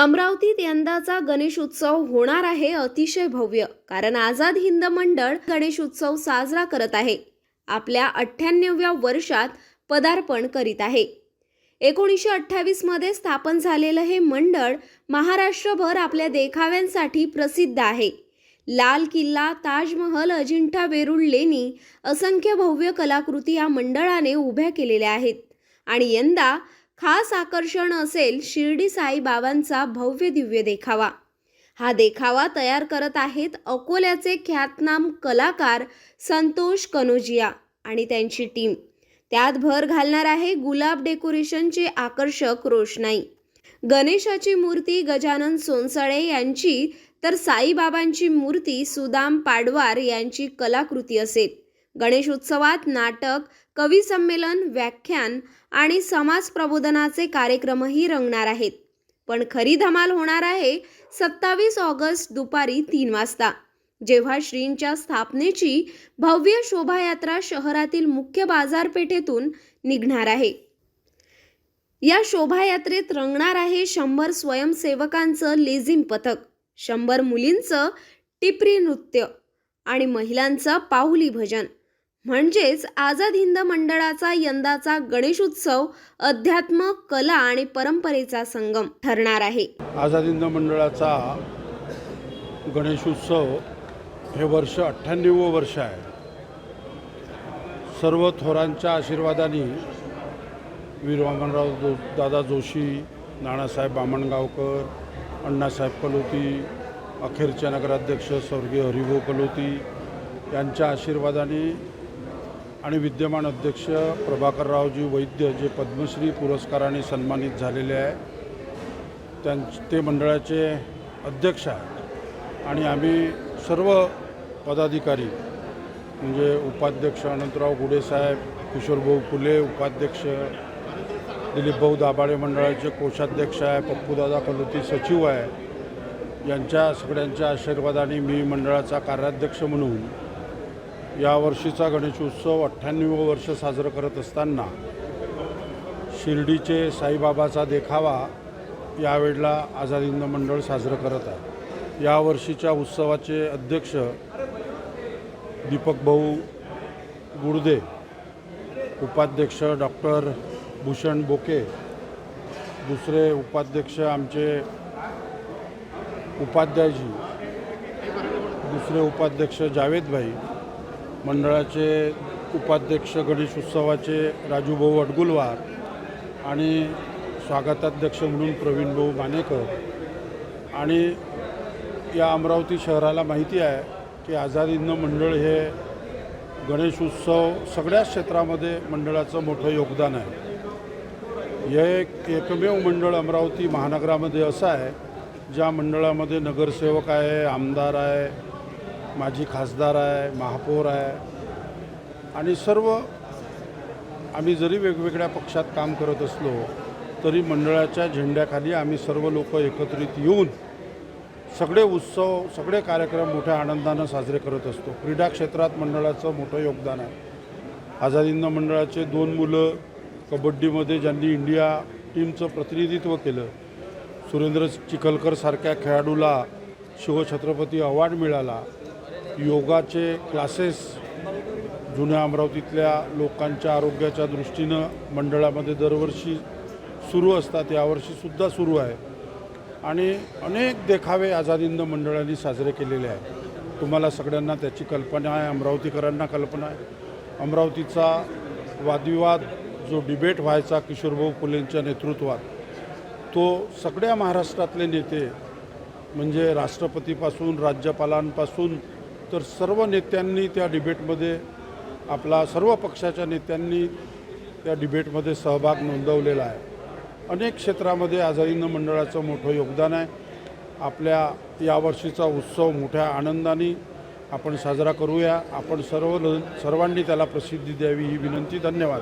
अमरावतीत यंदाचा गणेश उत्सव होणार आहे अतिशय भव्य कारण आझाद हिंद मंडळ गणेश उत्सव साजरा करत आहे. आपल्या अठ्ठ्याण्णव्या वर्षात पदार्पण करीत आहे. एकोणीसशे अठ्ठावीसमध्ये स्थापन झालेलं हे मंडळ महाराष्ट्रभर आपल्या देखाव्यांसाठी प्रसिद्ध आहे. लाल किल्ला ताजमहल अजिंठा वेरूळ लेणी असंख्य भव्य कलाकृती या मंडळाने उभ्या केलेल्या आहेत. आणि यंदा खास आकर्षण असेल शिर्डी साईबाबांचा भव्य दिव्य देखावा. हा देखावा तयार करत आहेत अकोल्याचे ख्यातनाम कलाकार संतोष कनोजिया आणि त्यांची टीम. त्यात भर घालणार आहे गुलाब डेकोरेशनचे आकर्षक रोषणाई. गणेशाची मूर्ती गजानन सोनसळे यांची तर साईबाबांची मूर्ती सुदाम पाडवार यांची कलाकृती असेल. गणेश उत्सवात नाटक कवी संमेलन व्याख्यान आणि समाज प्रबोधनाचे कार्यक्रमही रंगणार आहेत. पण खरी धमाल होणार आहे सत्तावीस ऑगस्ट दुपारी तीन वाजता जेव्हा श्रींच्या स्थापनेची भव्य शोभायात्रा शहरातील मुख्य बाजारपेठेतून निघणार आहे. या शोभायात्रेत रंगणार आहे शंभर स्वयंसेवकांचं लेझिम पथक शंभर मुलींचं टिपरी नृत्य आणि महिलांचं पाहुली भजन. म्हणजेच आझाद हिंद मंडळाचा यंदाचा गणेश उत्सव अध्यात्म कला आणि परंपरेचा संगम ठरणार आहे. आझाद हिंद मंडळाचा गणेशोत्सव हे वर्ष अठ्ठ्याण्णव वर्ष आहे. सर्व थोरांच्या आशीर्वादाने वीर वामनराव जो दादा जोशी नानासाहेब बामणगावकर अण्णासाहेब कलोती अखेरचे नगराध्यक्ष स्वर्गीय हरिभाऊ कलोती यांच्या आशीर्वादाने आणि विद्यमान अध्यक्ष प्रभाकररावजी वैद्य जे पद्मश्री पुरस्काराने सन्मानित झालेले आहे त्यां ते मंडळाचे अध्यक्ष आहेत. आणि आम्ही सर्व पदाधिकारी म्हणजे उपाध्यक्ष अनंतराव गुडेसाहेब किशोरभाऊ फुले उपाध्यक्ष दिलीपभाऊ दाभाडे मंडळाचे कोषाध्यक्ष आहे पप्पूदादा कलोती सचिव आहे यांच्या सगळ्यांच्या आशीर्वादाने मी मंडळाचा कार्याध्यक्ष म्हणून यावर्षीचा गणेशोत्सव अठ्ठ्याण्णव वर्ष साजरं करत असताना शिर्डीचे साईबाबाचा देखावा यावेळेला आझाद हिंद मंडळ साजरं करत आहे. यावर्षीच्या उत्सवाचे अध्यक्ष दीपक भाऊ गुडदे उपाध्यक्ष डॉक्टर भूषण बोके दुसरे उपाध्यक्ष आमचे उपाध्यायजी दुसरे उपाध्यक्ष जावेदभाई मंडळाचे उपाध्यक्ष गणेश उत्सवाचे राजूभाऊ अडगुलवार आणि स्वागताध्यक्ष म्हणून प्रवीणभाऊ मानेकर. आणि या अमरावती शहराला माहिती आहे की आझाद हिंद मंडळ हे गणेश उत्सव सगळ्याच क्षेत्रामध्ये मंडळाचं मोठं योगदान आहे. हे एक एकमेव मंडळ अमरावती महानगरामध्ये असं आहे ज्या मंडळामध्ये नगरसेवक आहे आमदार आहे माजी खासदार आहे महापौर आहे. आणि सर्व आम्ही जरी वेगवेगळ्या पक्षात काम करत असलो तरी मंडळाच्या झेंड्याखाली आम्ही सर्व लोक एकत्रित येऊन सगळे उत्सव सगळे कार्यक्रम मोठ्या आनंदानं साजरे करत असतो. क्रीडा क्षेत्रात मंडळाचं मोठं योगदान आहे. आझादींना मंडळाचे दोन मुलं कबड्डीमध्ये ज्यांनी इंडिया टीमचं प्रतिनिधित्व केलं सुरेंद्र चिखलकरसारख्या खेळाडूला शिवछत्रपती अवॉर्ड मिळाला योगाचे क्लासेस जुन्या अमरावतीतल्या लोकांच्या आरोग्याच्या दृष्टीनं मंडळामध्ये दरवर्षी सुरू असतात यावर्षीसुद्धा सुरू आहे. आणि अनेक देखावे आझादींद मंडळांनी साजरे केलेले आहे तुम्हाला सगळ्यांना त्याची कल्पना आहे अमरावतीकरांना कल्पना आहे. अमरावतीचा वादविवाद जो डिबेट व्हायचा किशोरभाऊ फुलेंच्या नेतृत्वात तो सगळ्या महाराष्ट्रातले नेते म्हणजे राष्ट्रपतीपासून राज्यपालांपासून तर सर्व नेत्यांनी त्या डिबेटमध्ये आपला सर्व पक्षाच्या नेत्यांनी त्या डिबेटमध्ये सहभाग नोंदवलेला आहे. अनेक क्षेत्रामध्ये आझादीनं मंडळाचं मोठं योगदान आहे. आपल्या यावर्षीचा उत्सव मोठ्या आनंदाने आपण साजरा करूया. आपण सर्व सर्वांनी त्याला प्रसिद्धी द्यावी ही विनंती. धन्यवाद.